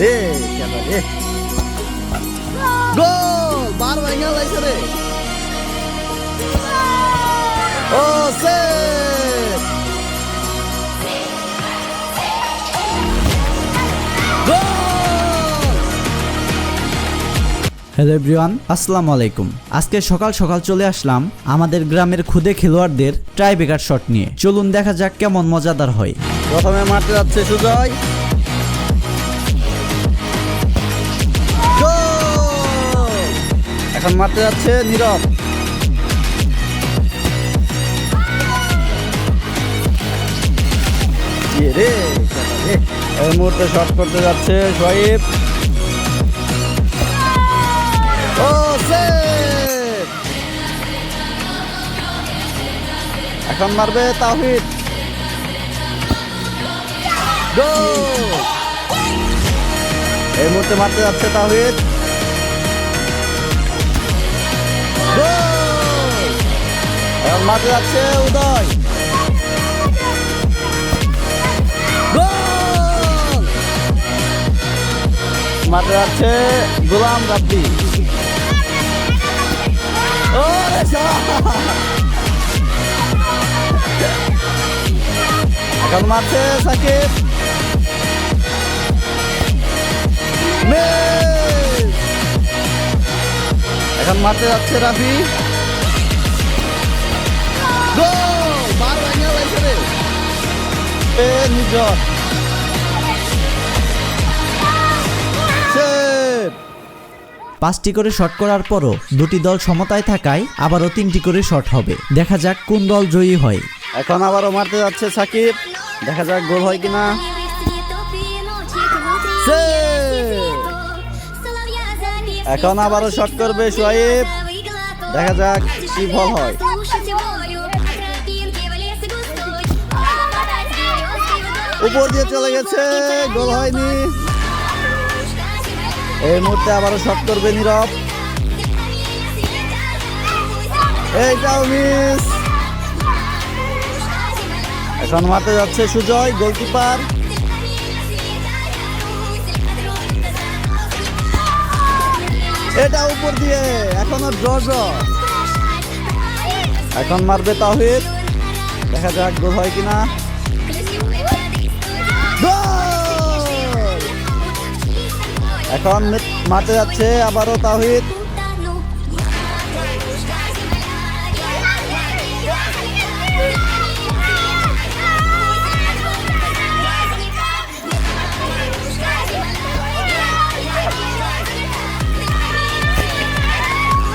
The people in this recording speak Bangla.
রে রে? গোল! বার ভাঙা লাইছে রে। ও সে! হ্যালো এভরিওয়ান আসসালামু আলাইকুম। আজকে সকাল সকাল চলে আসলাম আমাদের গ্রামের খুদে খেলোয়াড়দের ট্রাইবেকার শট নিয়ে। চলুন দেখা যাক কেমন মজাদার হয়। প্রথমে মারতে যাচ্ছে সুজয়। এখন মারতে যাচ্ছে নীরব। ইয়ে রে, মুহূর্তে শট করতে যাচ্ছে শহীদ ও এখন মারবে তাহিদ! এই মুহূর্তে মারতে যাচ্ছে তাহিদ এখন মারতে যাচ্ছে উদয়! মারতে যাচ্ছে গোলাম রাব্বি এখন মারছে সাকিব এখন মারতে যাচ্ছে রাফি গোল বার ভাঙা লাগছে রে এ নিজর পাঁচটি করে শট করার পরও দুটি দল সমতায় থাকায় আবারও তিনটি করে শট হবে। দেখা যাক কোন দল জয়ী হয়। এখন আবারও মারতে যাচ্ছে সাকিব। দেখা যাক গোল হয় কিনা। এখন আবারও শট করবে সোয়েব দেখা যাক কি ফল হয়। উপর দিয়ে চলে গেছে, গোল হয়নি। এই মুহূর্তে আবারও শট করবে নীরব। এইটাও মিস। এখন মারতে যাচ্ছে সুজয়, গোলকিপার। এটা উপর দিয়ে, এখনও ড্র এখন মারবে তাহিদ। দেখা যাক, গোল হয় কিনা। এখন মারতে যাচ্ছে আবারও তাহিদ।